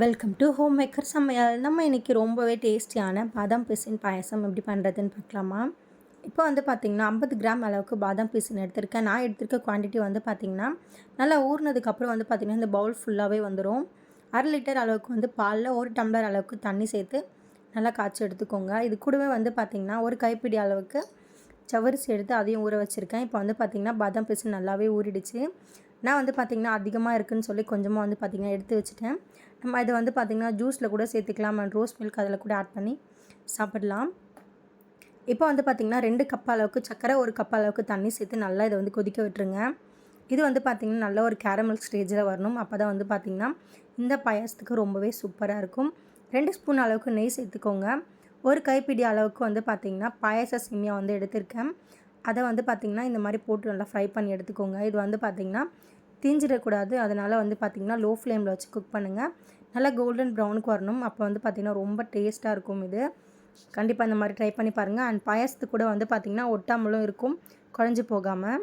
Welcome to home maker சமையல் நம்ம இன்றைக்கி ரொம்பவே டேஸ்டியான பாதாம் பிசின் பாயசம் எப்படி பண்ணுறதுன்னு பார்க்கலாமா? இப்போ வந்து பார்த்திங்கன்னா ஐம்பது கிராம் அளவுக்கு பாதாம் பீசின் எடுத்திருக்கேன். நான் எடுத்திருக்க குவான்டிட்டி வந்து பார்த்திங்கன்னா நல்லா ஊறினதுக்கப்புறம் வந்து பார்த்திங்கன்னா இந்த பவுல் ஃபுல்லாகவே வந்துடும் அரை லிட்டர் அளவுக்கு வந்து பாலில் ஒரு டம்ளர் அளவுக்கு தண்ணி சேர்த்து நல்லா காய்ச்சி எடுத்துக்கோங்க. இது கூடவே வந்து பார்த்திங்கன்னா ஒரு கைப்பிடி அளவுக்கு சவரிசி எடுத்து அதையும் ஊற வச்சுருக்கேன். இப்போ வந்து பார்த்திங்கன்னா பாதாம் பிசின் நல்லாவே ஊறிடுச்சு. நான் வந்து பார்த்திங்கன்னா அதிகமாக இருக்குதுன்னு சொல்லி கொஞ்சமாக வந்து பார்த்திங்கன்னா எடுத்து வச்சுட்டேன். நம்ம இதை வந்து பார்த்திங்கன்னா ஜூஸில் கூட சேர்த்துக்கலாம். ரோஸ் மில்க் அதில் கூட ஆட் பண்ணி சாப்பிடலாம். இப்போ வந்து பார்த்திங்கன்னா ரெண்டு கப் அளவுக்கு சர்க்கரை ஒரு கப் அளவுக்கு தண்ணி சேர்த்து நல்லா இதை வந்து கொதிக்க விட்டுருங்க. இது வந்து பார்த்திங்கன்னா நல்ல ஒரு கேரமல் ஸ்டேஜில் வரணும். அப்போ தான் வந்து பார்த்திங்கன்னா இந்த பாயாசத்துக்கு ரொம்பவே சூப்பராக இருக்கும். ரெண்டு ஸ்பூன் அளவுக்கு நெய் சேர்த்துக்கோங்க. ஒரு கைப்பிடி அளவுக்கு வந்து பார்த்திங்கன்னா பாயாச சேமியா வந்து எடுத்திருக்கேன். அதை வந்து பார்த்திங்கன்னா இந்த மாதிரி போட்டு நல்லா ஃப்ரை பண்ணி எடுத்துக்கோங்க. இது வந்து பார்த்திங்கன்னா தீஞ்சிடக்கூடாது. அதனால் வந்து பார்த்திங்கன்னா லோ ஃப்ளேமில் வச்சு குக் பண்ணுங்கள் நல்லா கோல்டன் ப்ரௌனுக்கு வரணும். அப்போ வந்து பார்த்திங்கன்னா ரொம்ப டேஸ்ட்டாக இருக்கும் இது. கண்டிப்பாக இந்த மாதிரி ட்ரை பண்ணி பாருங்கள் அண்ட் பாயசத்து கூட வந்து பார்த்திங்கன்னா ஒட்டாமலும் இருக்கும். குழஞ்சி போகாமல்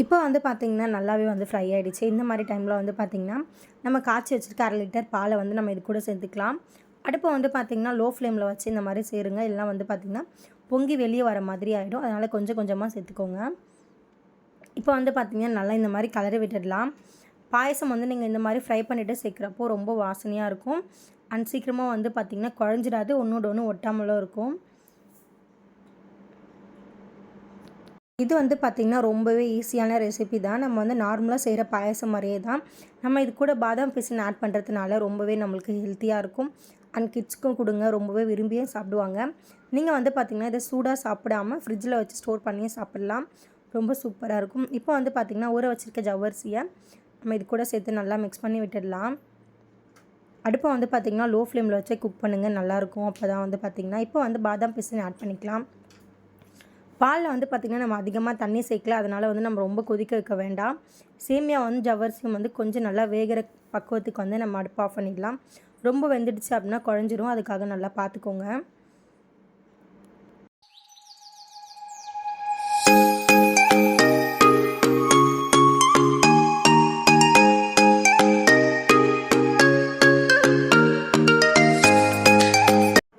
இப்போ வந்து பார்த்திங்கன்னா நல்லாவே வந்து ஃப்ரை ஆகிடுச்சு இந்த மாதிரி டைமில் வந்து பார்த்திங்கன்னா நம்ம காய்ச்சி வச்சுருக்க அரை லிட்டர் பாலை வந்து நம்ம இது கூட சேர்த்துக்கலாம். அடுப்பை வந்து பார்த்திங்கன்னா லோ ஃப்ளேமில் வச்சு இந்த மாதிரி சேருங்க. இல்லைனா வந்து பார்த்திங்கன்னா பொங்கி வெளியே வர மாதிரி ஆகிடும் அதனால் கொஞ்சம் கொஞ்சமாக சேர்த்துக்கோங்க. இப்போ வந்து பார்த்திங்கன்னா நல்லா இந்த மாதிரி கலரி விட்டுடலாம். பாயசம் வந்து நீங்கள் இந்த மாதிரி ஃப்ரை பண்ணிவிட்டு சேர்க்குறப்போ ரொம்ப வாசனையாக இருக்கும். அண்ட் சீக்கிரமாக வந்து பார்த்திங்கன்னா குழஞ்சிடாது. ஒன்றோட ஒன்று ஒட்டாமலும் இருக்கும். இது வந்து பார்த்திங்கன்னா ரொம்பவே ஈஸியான ரெசிபி தான். நம்ம வந்து நார்மலாக செய்கிற பாயசம் மாதிரியே தான். நம்ம இது கூட பாதாம் பிசின் ஆட் பண்ணுறதுனால ரொம்பவே நம்மளுக்கு ஹெல்த்தியாக இருக்கும். அண்ட் கிட்ஸ்க்கும் கொடுங்க ரொம்பவே விரும்பியும் சாப்பிடுவாங்க. நீங்கள் வந்து பார்த்திங்கன்னா இதை சூடாக சாப்பிடாமல் ஃப்ரிட்ஜில் வச்சு ஸ்டோர் பண்ணியே சாப்பிட்லாம். ரொம்ப சூப்பராக இருக்கும். இப்போ வந்து பார்த்திங்கன்னா ஊற வச்சுருக்க ஜவ்வரிசியை நம்ம இது கூட சேர்த்து நல்லா மிக்ஸ் பண்ணி விட்டுடலாம். அடுப்பை வந்து பார்த்திங்கன்னா லோ ஃப்ளேமில் வச்சே குக் பண்ணுங்கள் நல்லாயிருக்கும் அப்போ தான் வந்து பார்த்திங்கன்னா இப்போ வந்து பாதாம் பிசின் ஆட் பண்ணிக்கலாம். பாலில் வந்து பார்த்திங்கன்னா நம்ம அதிகமாக தண்ணி சேர்க்கல. அதனால் வந்து நம்ம ரொம்ப கொதிக்க வைக்க வேண்டாம். சேமியா வந்து ஜவ்வரிசியும் வந்து கொஞ்சம் நல்லா வேகிற பக்குவத்துக்கு வந்து நம்ம அடுப்பு ஆஃப் பண்ணிடலாம் ரொம்ப வெந்துடுச்சு அப்படின்னா குழஞ்சிரும். அதுக்காக நல்லா பார்த்துக்கோங்க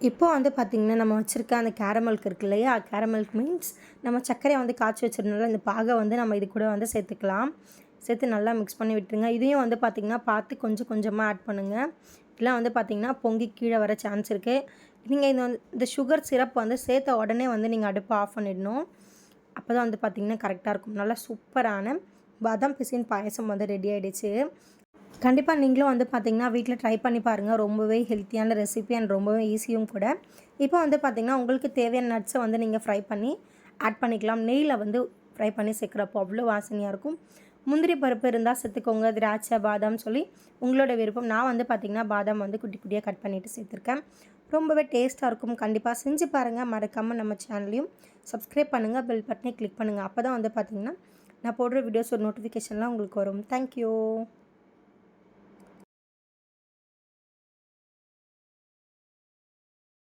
இப்போ வந்து பார்த்திங்கன்னா நம்ம வச்சுருக்க அந்த கேரமல்க்கு இருக்கு இல்லையா? கேரமல்க் மீன்ஸ் நம்ம சர்க்கரையை வந்து காய்ச்சி வச்சுருந்தனால இந்த பாகை வந்து நம்ம இது கூட வந்து சேர்த்துக்கலாம். சேர்த்து நல்லா மிக்ஸ் பண்ணி விட்டுருங்க. இதையும் வந்து பார்த்திங்கன்னா பார்த்து கொஞ்சம் கொஞ்சமாக ஆட் பண்ணுங்கள் இதெல்லாம் வந்து பார்த்திங்கன்னா பொங்கி கீழே வர சான்ஸ் இருக்குது நீங்கள் இந்த வந்து இந்த சுகர் சிரப் வந்து சேர்த்த உடனே வந்து நீங்கள் அடுப்பை ஆஃப் பண்ணிடணும். அப்போ தான் வந்து பார்த்திங்கன்னா கரெக்டாக இருக்கும். நல்லா சூப்பரான பாதாம் பிசின் பாயசம் வந்து ரெடி ஆகிடுச்சு கண்டிப்பாக நீங்களும் வந்து பார்த்திங்கன்னா வீட்டில் ட்ரை பண்ணி பாருங்கள் ரொம்பவே ஹெல்த்தியான ரெசிபி அண்ட் ரொம்பவே ஈஸியும் கூட. இப்போ வந்து பார்த்திங்கன்னா உங்களுக்கு தேவையான நட்ஸை வந்து நீங்கள் ஃப்ரை பண்ணி ஆட் பண்ணிக்கலாம். நெய்யில் வந்து ஃப்ரை பண்ணி சேர்க்குறப்போ அவ்வளோ வாசனையாக இருக்கும். முந்திரி பருப்பு இருந்தால் சேர்த்துக்கோங்க. திராட்சை பாதாம் சொல்லி உங்களோட விருப்பம். நான் வந்து பார்த்திங்கன்னா பாதாம் வந்து குட்டி குட்டியாக கட் பண்ணிவிட்டு சேர்த்துருக்கேன். ரொம்பவே டேஸ்ட்டாக இருக்கும். கண்டிப்பாக செஞ்சு பாருங்கள் மறக்காமல் நம்ம சேனலையும் சப்ஸ்கிரைப் பண்ணுங்கள் பெல் பட்டனை கிளிக் பண்ணுங்கள் அப்போ தான் வந்து பார்த்திங்கன்னா நான் போடுற வீடியோஸ் ஒரு நோட்டிஃபிகேஷன்லாம் உங்களுக்கு வரும். தேங்க்யூ